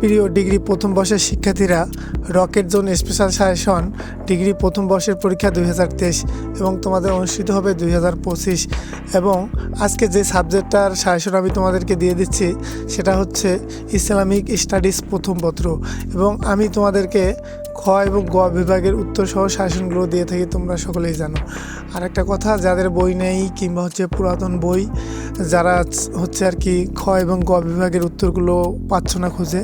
প্রিয় ডিগ্রি প্রথম বর্ষের শিক্ষার্থীরা rocket zone special suggestion degree প্রথম বর্ষের পরীক্ষা দুই হাজার তেইশ এবং তোমাদের অনুষ্ঠিত হবে দুই হাজার পঁচিশ এবং আজকে যে সাবজেক্টটার সাজেশন আমি তোমাদেরকে দিয়ে দিচ্ছি, সেটা হচ্ছে ইসলামিক স্টাডিজ প্রথম পত্র এবং আমি তোমাদেরকে খ এবং গ বিভাগের উত্তর সহ শাসনগুলো দিয়ে থাকি, তোমরা সকলেই জানো। আর একটা কথা, যাদের বই নেই কিংবা হচ্ছে পুরাতন বই, যারা হচ্ছে আর কি খ এবং গ বিভাগের উত্তরগুলো পাচ্ছ না খুঁজে,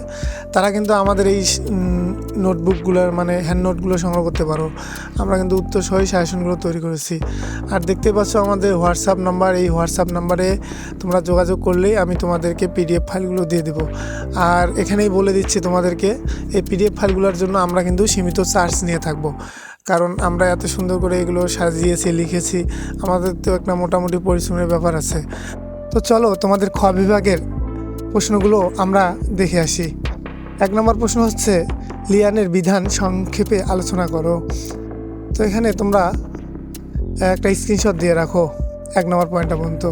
তারা কিন্তু আমাদের এই নোটবুকগুলোর মানে হ্যান্ড নোটগুলো সংগ্রহ করতে পারো। আমরা কিন্তু উত্তর সহ শাসনগুলো তৈরি করেছি। আর দেখতে পাচ্ছ আমাদের হোয়াটসঅ্যাপ নাম্বার এই হোয়াটসঅ্যাপ নাম্বারে তোমরা যোগাযোগ করলেই আমি তোমাদেরকে পিডিএফ ফাইলগুলো দিয়ে দেবো। আর এখানেই বলে দিচ্ছি তোমাদেরকে, এই পিডিএফ ফাইলগুলোর জন্য আমরা কিন্তু সীমিত চার্জ নিয়ে থাকব। কারণ আমরা এত সুন্দর করে এগুলো সাজিয়েছি, লিখেছি, আমাদের তো একটা মোটামুটি পরিশ্রমের ব্যাপার আছে। তো চলো তোমাদের খ বিভাগের প্রশ্নগুলো আমরা দেখে আসি। এক নম্বর প্রশ্ন হচ্ছে, লিয়ানের বিধান সংক্ষেপে আলোচনা করো। তো এখানে তোমরা একটা স্ক্রিনশট দিয়ে রাখো, এক নম্বর পয়েন্টটা পর্যন্ত।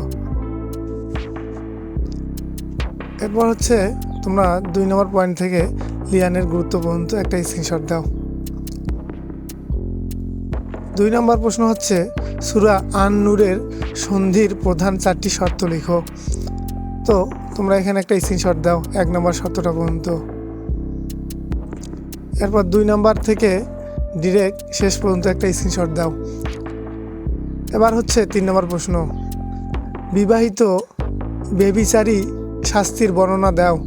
এরপর হচ্ছে, তোমরা দুই নম্বর পয়েন্ট থেকে লিয়ানের গুরুত্ব পর্যন্ত একটা স্ক্রিনশট দাও। দুই নম্বর প্রশ্ন হচ্ছে, সুরা আন নূরের সন্ধির প্রধান চারটি শর্ত লিখো। তো, তোমরা এখানে একটা স্ক্রিনশট দাও, এক নম্বর শর্তটা পর্যন্ত। এরপর দুই নম্বর থেকে ডিরেক্ট শেষ পর্যন্ত একটা স্ক্রিনশট দাও। এবার হচ্ছে তিন নম্বর প্রশ্ন, বিবাহিত বেবিচারী শাস্তির বর্ণনা দাও।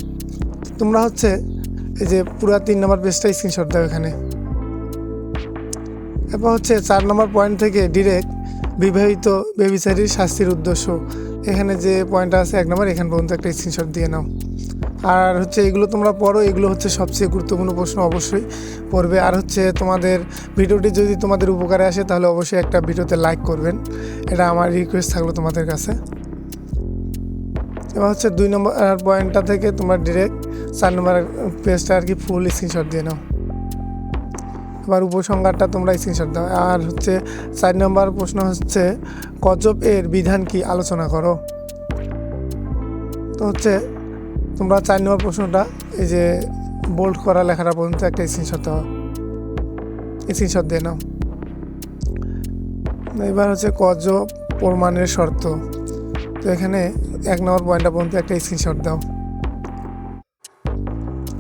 তোমরা হচ্ছে, এই যে পুরা তিন নম্বর পেজটা স্ক্রিনশট দাও এখানে। এরপর হচ্ছে চার নম্বর পয়েন্ট থেকে ডিরেক্ট বিবাহিত বেবিচারীর শাস্তির উদ্দেশ্য। এখানে যে পয়েন্টটা আছে এক নম্বর, এখান পর্যন্ত একটা স্ক্রিনশট দিয়ে নাও। আর হচ্ছে এগুলো তোমরা পড়ো, এগুলো হচ্ছে সবচেয়ে গুরুত্বপূর্ণ প্রশ্ন অবশ্যই পড়বে। আর হচ্ছে তোমাদের ভিডিওটি যদি তোমাদের উপকারে আসে, তাহলে অবশ্যই একটা ভিডিওতে লাইক করবেন। এটা আমার রিকোয়েস্ট থাকল তোমাদের কাছে। এবার হচ্ছে দুই নম্বর পয়েন্টটা থেকে তোমার ডিরেক্ট চার নম্বর পেজটা আর কি ফুল স্ক্রিনশট দিয়ে নাও। এবার উপসংহারটা তোমরা স্ক্রিনশট দাও। আর হচ্ছে চার নম্বর প্রশ্ন হচ্ছে কজব এর বিধান কি? আলোচনা করো। তো হচ্ছে তোমরা চার নম্বর প্রশ্নটা, এই যে বোল্ড করা লেখাটা পর্যন্ত একটা স্ক্রিনশট দাও। স্ক্রিনশট দিয়ে নাও। এবার হচ্ছে কজব প্রমাণের শর্ত। তো এখানে এক নম্বর পয়েন্টটা পর্যন্ত একটা স্ক্রিনশট দাও।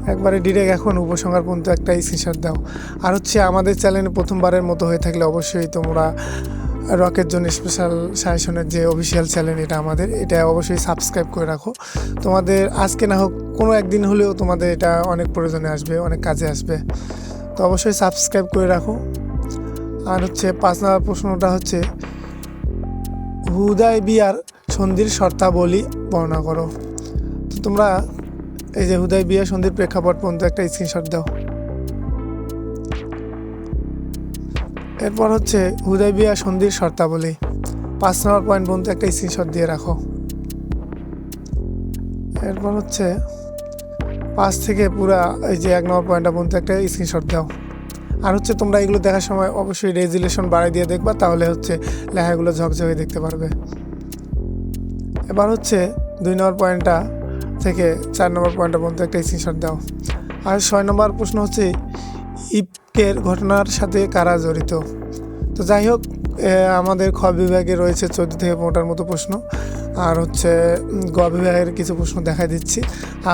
একবারে ডিরেক্ট এখন উপসংহার পর্যন্ত একটা স্ক্রিনশট দাও। আর হচ্ছে আমাদের চ্যানেলে প্রথমবারের মতো হয়ে থাকলে অবশ্যই তোমরা রকের জন্য স্পেশাল সাজেশনের যে অফিসিয়াল চ্যানেল এটা আমাদের, এটা অবশ্যই সাবস্ক্রাইব করে রাখো। তোমাদের আজকে না হোক কোনো একদিন হলেও তোমাদের এটা অনেক প্রয়োজনে আসবে, অনেক কাজে আসবে। তো অবশ্যই সাবস্ক্রাইব করে রাখো। আর হচ্ছে পাঁচ নম্বর প্রশ্নটা হচ্ছে হুদায় বিয়ার সন্ধির শর্তাবলী বর্ণনা করো। তো তোমরা এই যে হুদাই বিয়া সন্ধির প্রেক্ষাপট পর্যন্ত একটা স্ক্রিনশট দাও। এরপর হচ্ছে হুদাই বিয়া সন্ধির শর্তাবলী। পাঁচ নম্বর পয়েন্ট পর্যন্ত একটা স্ক্রিনশট দিয়ে রাখো। এরপর হচ্ছে পাঁচ থেকে পুরা এই যে এক নম্বর পয়েন্টটা পর্যন্ত একটা স্ক্রিনশট দাও। আর হচ্ছে তোমরা এগুলো দেখার সময় অবশ্যই রেজুলেশন বাড়াই দিয়ে দেখবা, তাহলে হচ্ছে লেখাগুলো ঝকঝকে দেখতে পারবে। এবার হচ্ছে দুই নম্বর পয়েন্টটা থেকে চার নম্বর পয়েন্টটা পর্যন্ত একটা স্ক্রিনশট দাও। আর ছয় নম্বর প্রশ্ন হচ্ছে ইপকের ঘটনার সাথে কারা জড়িত? তো যাই হোক আমাদের খ বিভাগে রয়েছে চোদ্দ থেকে পনেরোটার মতো প্রশ্ন। আর হচ্ছে গ বিভাগের কিছু প্রশ্ন দেখাই দিচ্ছি।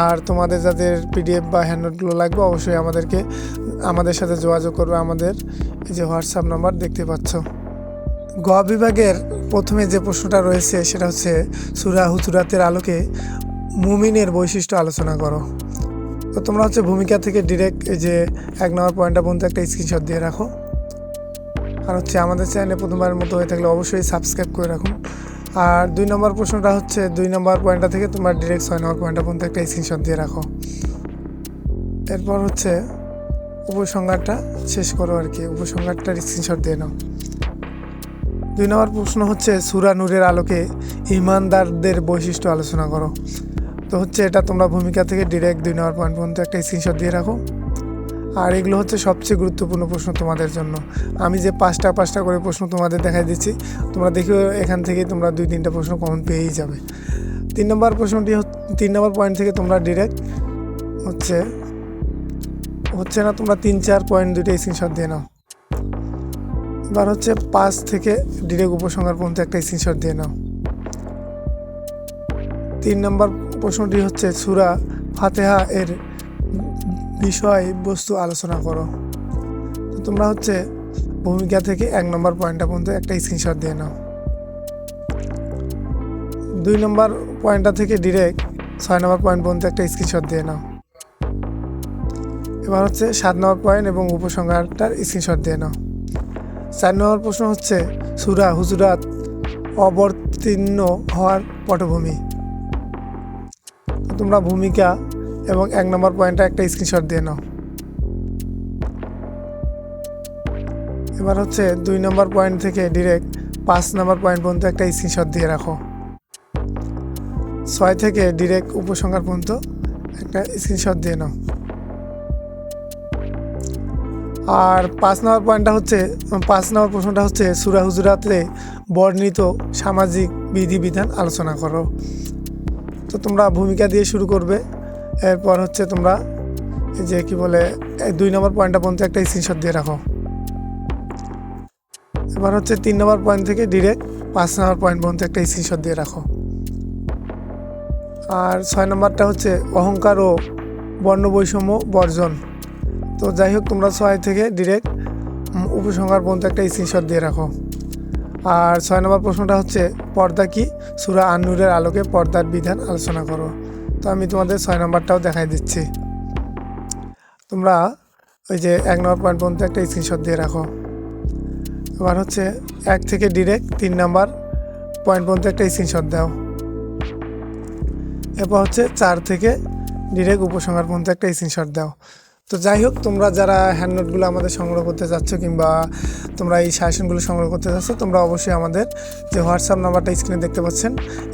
আর তোমাদের যাদের পিডিএফ বা হ্যান্ডনোটগুলো লাগবে, অবশ্যই আমাদেরকে, আমাদের সাথে যোগাযোগ করবে আমাদের এই যে হোয়াটসঅ্যাপ নাম্বার দেখতে পাচ্ছ। গ বিভাগের প্রথমে যে প্রশ্নটা রয়েছে, সেটা হচ্ছে, সুরা হুতুরাতের আলোকে মুমিনের বৈশিষ্ট্য আলোচনা করো। তো তোমরা হচ্ছে ভূমিকা থেকে ডিরেক্ট এই যে এক নম্বর পয়েন্টটা পর্যন্ত একটা স্ক্রিনশট দিয়ে রাখো। আর হচ্ছে আমাদের চ্যানেলে প্রথমবারের মতো হয়ে থাকলে অবশ্যই সাবস্ক্রাইব করে রাখুন আর দুই নম্বর প্রশ্নটা হচ্ছে, দুই নম্বর পয়েন্টটা থেকে তোমার ডিরেক্ট ছয় নম্বর পয়েন্টটা পর্যন্ত একটা স্ক্রিনশট দিয়ে রাখো। এরপর হচ্ছে উপসংহারটা শেষ করো আর কি, উপসংহারটার স্ক্রিনশট দিয়ে নাও। দুই নম্বর প্রশ্ন হচ্ছে, সুরা নূরের আলোকে ইমানদারদের বৈশিষ্ট্য আলোচনা করো। তো হচ্ছে এটা তোমরা ভূমিকা থেকে ডিরেক্ট দুই নম্বর পয়েন্ট পর্যন্ত একটা স্ক্রিনশট দিয়ে রাখো। আর এগুলো হচ্ছে সবচেয়ে গুরুত্বপূর্ণ প্রশ্ন তোমাদের জন্য। আমি যে পাঁচটা পাঁচটা করে প্রশ্ন তোমাদের দেখাই দিচ্ছি, তোমরা দেখেও এখান থেকে তোমরা দুই তিনটা প্রশ্ন কমন পেয়েই যাবে। তিন নম্বর প্রশ্নটি তিন নম্বর পয়েন্ট থেকে তোমরা ডিরেক্ট হচ্ছে হচ্ছে না তোমরা তিন চার পয়েন্ট দুইটা স্ক্রিনশট দিয়ে নাও। এবার হচ্ছে পাঁচ থেকে ডিরেক্ট উপসংহার পর্যন্ত একটা স্ক্রিনশট দিয়ে নাও। তিন নম্বর প্রশ্নটি হচ্ছে, সুরা ফাতেহা এর বিষয় বস্তু আলোচনা করো। তোমরা হচ্ছে ভূমিকা থেকে এক নম্বর পয়েন্টটা পর্যন্ত একটা স্ক্রিনশট দিয়ে নাও। দুই নম্বর পয়েন্টটা থেকে ডিরেক্ট ছয় নম্বর পয়েন্ট পর্যন্ত একটা স্ক্রিনশট দিয়ে নাও। এবার হচ্ছে সাত নম্বর পয়েন্ট এবং উপসংহারটার স্ক্রিনশট দিয়ে নাও। চার নম্বর প্রশ্ন হচ্ছে, সুরা হুজুরাত অবতীর্ণ হওয়ার পটভূমি। তোমরা ভূমিকা এবং এক নম্বর পয়েন্টটা একটা স্ক্রিনশট দিয়ে নাও। এবার হচ্ছে দুই নম্বর পয়েন্ট থেকে ডিরেক্ট পাঁচ নম্বর পয়েন্ট পর্যন্ত একটা স্ক্রিনশট দিয়ে রাখো। ছয় থেকে ডিরেক্ট উপসংহার পর্যন্ত একটা স্ক্রিনশট দিয়ে নাও। আর পাঁচ নম্বর পয়েন্টটা হচ্ছে, পাঁচ নম্বর প্রশ্নটা হচ্ছে, সুরা হুজুরাতে বর্ণিত সামাজিক বিধিবিধান আলোচনা করো। তো তোমরা ভূমিকা দিয়ে শুরু করবে। এরপর হচ্ছে তোমরা যে কি বলে দুই নম্বর পয়েন্টটা পর্যন্ত একটা স্ক্রিনশট দিয়ে রাখো। এবার হচ্ছে তিন নম্বর পয়েন্ট থেকে ডিরেক্ট পাঁচ নম্বর পয়েন্ট পর্যন্ত একটা স্ক্রিনশট দিয়ে রাখো। আর ছয় নম্বরটা হচ্ছে অহংকার ও বর্ণ বৈষম্য বর্জন। তো যাই হোক, তোমরা ছয় থেকে ডিরেক্ট উপসংহার পর্যন্ত একটা স্ক্রিনশট দিয়ে রাখো। আর ছয় নম্বর প্রশ্নটা হচ্ছে, পর্দা কি? সুরা আন্নুরের আলোকে পর্দার বিধান আলোচনা করো। তো আমি তোমাদের ছয় নম্বরটাও দেখাই দিচ্ছি। তোমরা ওই যে এক নম্বর পয়েন্ট পর্যন্ত একটা স্ক্রিনশট দিয়ে রাখো। এবার হচ্ছে, এক থেকে ডিরেক্ট তিন নাম্বার পয়েন্ট পর্যন্ত একটা স্ক্রিনশট দাও। এরপর হচ্ছে, চার থেকে ডিরেক্ট উপসংহার পর্যন্ত একটা স্ক্রিনশট দাও। তো যাই হোক, তোমরা যারা হ্যান্ড নোটগুলো আমাদের সংগ্রহ করতে চাচ্ছ কিংবা তোমরা এই সাজেশনগুলো সংগ্রহ করতে চাচ্ছ তোমরা অবশ্যই আমাদের যে হোয়াটসঅ্যাপ নাম্বারটা স্ক্রিনে দেখতে পাচ্ছেন,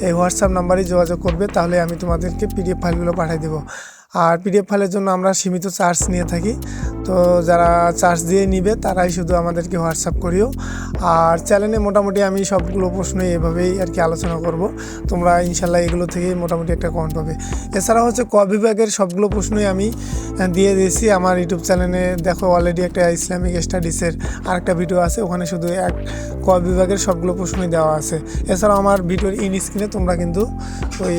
এই হোয়াটসঅ্যাপ নাম্বারেই যোগাযোগ করবে, তাহলে আমি তোমাদেরকে পিডিএফ ফাইলগুলো পাঠিয়ে দেবো। আর পিডিএফ ফাইলের জন্য আমরা সীমিত চার্জ নিয়ে থাকি। তো যারা চার্জ দিয়ে নিবে, তারাই শুধু আমাদেরকে হোয়াটসঅ্যাপ করিও। আর চ্যানেলে মোটামুটি আমি সবগুলো প্রশ্নই এভাবেই আর কি আলোচনা করব। তোমরা ইনশাল্লাহ এগুলো থেকেই মোটামুটি একটা কমেন্ট পাবে। এছাড়া হচ্ছে ক বিভাগের সবগুলো প্রশ্নই আমি দিয়ে দিয়েছি। আমার ইউটিউব চ্যানেলে দেখো অলরেডি একটা ইসলামিক স্টাডিসের আরেকটা ভিডিও আছে। ওখানে শুধু এক ক বিভাগের সবগুলো প্রশ্নই দেওয়া আছে। এছাড়াও আমার ভিডিওর ইন স্ক্রিনে তোমরা কিন্তু ওই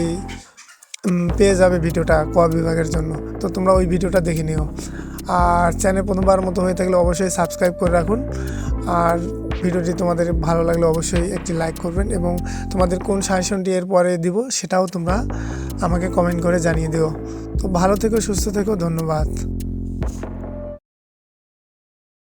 পেয়ে যাবে ভিডিওটা ক বিভাগের জন্য। তো তোমরা ওই ভিডিওটা দেখে নিও। আর চ্যানেল প্রথমবার মতো হয়ে থাকলে অবশ্যই সাবস্ক্রাইব করে রাখুন। আর ভিডিওটি তোমাদের ভালো লাগলে অবশ্যই একটি লাইক করবেন এবং তোমাদের কোন সাজেশনটি এরপরে দিব সেটাও তোমরা আমাকে কমেন্ট করে জানিয়ে দিও। তো ভালো থেকো, সুস্থ থেকো, ধন্যবাদ।